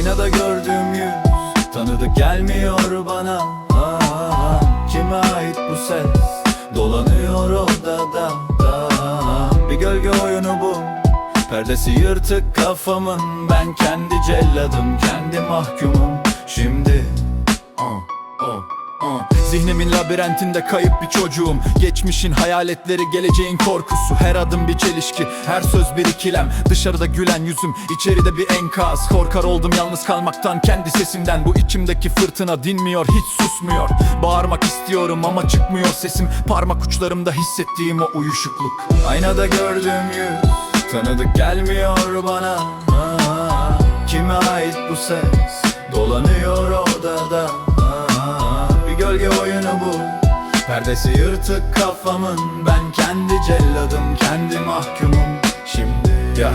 Aynada gördüğüm yüz Tanıdık gelmiyor bana. Aa, Kime ait bu ses? Dolanıyor odada. Da. Bir gölge oyunu bu. Perdesi yırtık kafamın. Ben kendi celladım kendi mahkumum. Şimdi. Zihnimin labirentinde kayıp bir çocuğum. Geçmişin hayaletleri geleceğin korkusu. Her adım bir çelişki her söz bir ikilem. Dışarıda gülen yüzüm içeride bir enkaz. Korkar oldum yalnız kalmaktan kendi sesimden. Bu içimdeki fırtına dinmiyor hiç susmuyor. Bağırmak istiyorum ama çıkmıyor sesim. Parmak uçlarımda hissettiğim o uyuşukluk. Aynada gördüğüm yüz Tanıdık gelmiyor bana. Kime ait bu ses? Dolanıyor odada gölge oyunu bu. Perdesi yırtık kafamın Ben kendi celladım kendi mahkumum. Şimdi ya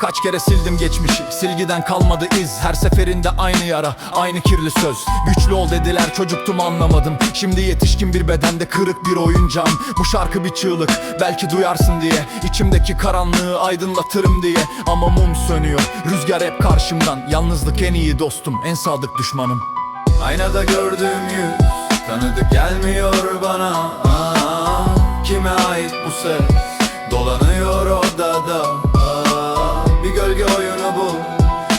Kaç kere sildim geçmişi Silgiden kalmadı iz. Her seferinde aynı yara Aynı kirli söz. Güçlü ol dediler çocuktum anlamadım. Şimdi yetişkin bir bedende kırık bir oyuncağım. Bu şarkı bir çığlık Belki duyarsın diye. İçimdeki karanlığı aydınlatırım diye. Ama mum sönüyor Rüzgar hep karşımdan. Yalnızlık en iyi dostum En sadık düşmanım Aynada gördüğüm yüz Tanıdık gelmiyor bana. Aa, Kime ait bu ses? Dolanıyor odada. Aa, Bir gölge oyunu bu.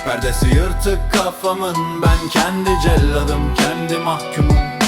Perdesi yırtık kafamın Ben kendi celladım kendi mahkumum